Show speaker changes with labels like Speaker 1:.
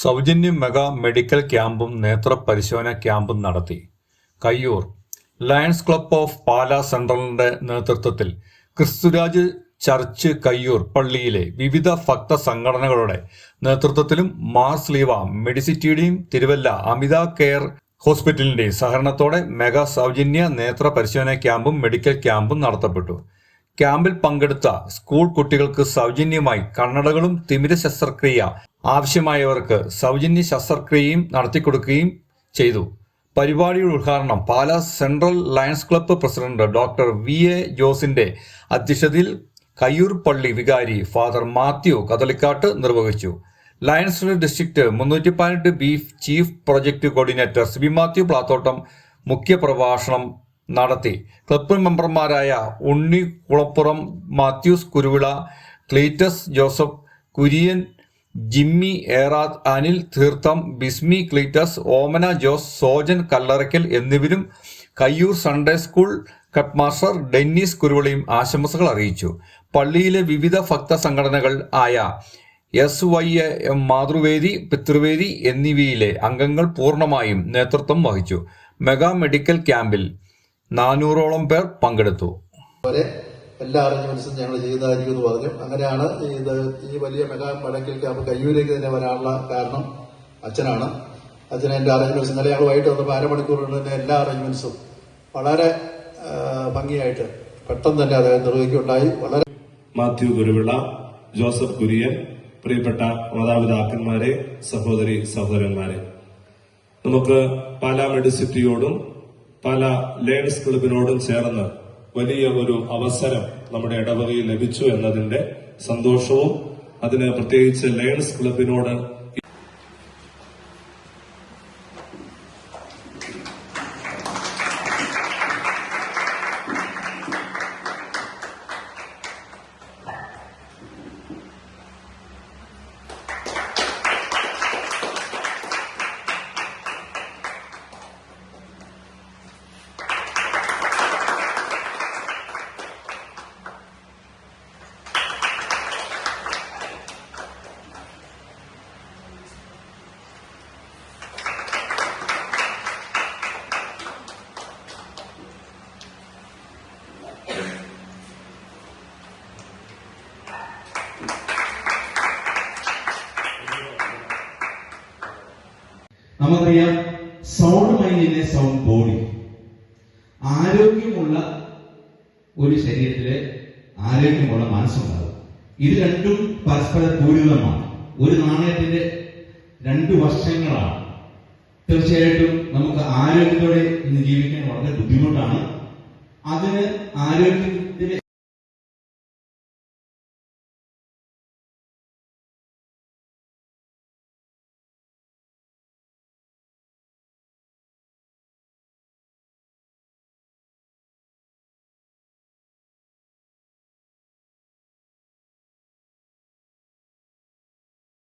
Speaker 1: സൗജന്യ mega medical ക്യാമ്പും നേത്ര പരിശോധന ക്യാമ്പും നടത്തി. Kayyur. Lions club of Pala സെൻട്രലിന്റെ നേതൃത്വത്തിൽ ക്രിസ്തുരാജ് ചർച്ച് കയ്യൂർ പള്ളിയിലെ വിവിധ ഭക്ത സംഘടനകളുടെ നേതൃത്വത്തിലും മാർസ് ലീവ മെഡിസിറ്റിയുടെയും തിരുവല്ല അമിത കെയർ ഹോസ്പിറ്റലിന്റെയും സഹകരണത്തോടെ മെഗാ സൗജന്യ നേത്ര പരിശോധന ക്യാമ്പും മെഡിക്കൽ ക്യാമ്പും നടത്തപ്പെട്ടു. ക്യാമ്പിൽ പങ്കെടുത്ത സ്കൂൾ കുട്ടികൾക്ക് സൗജന്യമായി കണ്ണടകളും തിമിര ശസ്ത്രക്രിയ ആവശ്യമായവർക്ക് സൗജന്യ ശസ്ത്രക്രിയയും നടത്തിക്കൊടുക്കുകയും ചെയ്തു. പരിപാടിയുടെ ഉദ്ഘാടനം Pala Central Lions Club president doctor V A ജോസിന്റെ അധ്യക്ഷതയിൽ കയ്യൂർ പള്ളി വികാരി ഫാദർ മാത്യു കതളിക്കാട്ട് നിർവഹിച്ചു. ലയൺസ് ഡിസ്ട്രിക്ട് മുന്നൂറ്റി പതിനെട്ട് beef chief project coordinator Sibi Mathew Plathottam മുഖ്യ പ്രഭാഷണം നടത്തി. ക്ലബ്ബ് മെമ്പർമാരായ Unni Kulappuram Mathews Kuruvila Cleetus Joseph Kurian Jimmy Erad Anil Theertham Bismi Cleetus Omana Jose Sojan Kallarakkal എന്നിവരും Kayyur Sunday school headmaster Dennis കുരുവളിയും ആശംസകൾ അറിയിച്ചു. പള്ളിയിലെ വിവിധ ഭക്ത സംഘടനകൾ ആയ S Y M Mathruvedi Pithruvedi എന്നിവയിലെ അംഗങ്ങൾ പൂർണമായും നേതൃത്വം വഹിച്ചു. മെഗാ മെഡിക്കൽ ക്യാമ്പിൽ നാനൂറോളം പേർ പങ്കെടുത്തു.
Speaker 2: എല്ലാ അറേഞ്ച്മെന്റ്സും ഞങ്ങൾ ചെയ്തതായിരിക്കും എന്ന് പറഞ്ഞു. അങ്ങനെയാണ് ഇത് ഈ വലിയ മെഗാ മെഡിക്കൽ ക്യാമ്പ് കയ്യൂരേക്ക് തന്നെ വരാനുള്ള കാരണം അച്ഛനാണ്. അച്ഛനെ എന്റെ അറേഞ്ച്മെന്റ്സ് ഇന്നലെ ഞങ്ങൾ വൈകിട്ട് വന്നപ്പോൾ അരമണിക്കൂർ തന്നെ എല്ലാ അറേഞ്ച്മെന്റ്സും വളരെ ഭംഗിയായിട്ട് പെട്ടെന്ന് തന്നെ അദ്ദേഹം നിർവഹിക്കുകയുണ്ടായി. വളരെ
Speaker 3: മാത്യു ഗുരുവിള ജോസഫ് കുര്യൻ പ്രിയപ്പെട്ട മാതാപിതാക്കന്മാരെ സഹോദരി സഹോദരന്മാരെ. നമുക്ക് പാലാ മെഡിസിറ്റിയോടും പല ലേൺസ് ക്ലബിനോടും ചേർന്ന് വലിയ ഒരു അവസരം നമ്മുടെ ഇടവകയിൽ ലഭിച്ചു എന്നതിന്റെ സന്തോഷവും അതിന് പ്രത്യേകിച്ച് ലയൺസ് ക്ലബിനോട്
Speaker 4: നമുക്കറിയാം സൗണ്ട് മൈൻഡിനെ സൗണ്ട് ബോഡി ആരോഗ്യമുള്ള ഒരു ശരീരത്തിലെ ആരോഗ്യമുള്ള മനസ്സുണ്ടാകും ഇത് രണ്ടും പരസ്പര പൂരിതമാണ് ഒരു നാണയത്തിന്റെ രണ്ട് വശങ്ങളാണ്. തീർച്ചയായിട്ടും നമുക്ക് ആരോഗ്യത്തോടെ ഇന്ന് ജീവിക്കാൻ വളരെ ബുദ്ധിമുട്ടാണ്. അതിന് ആരോഗ്യം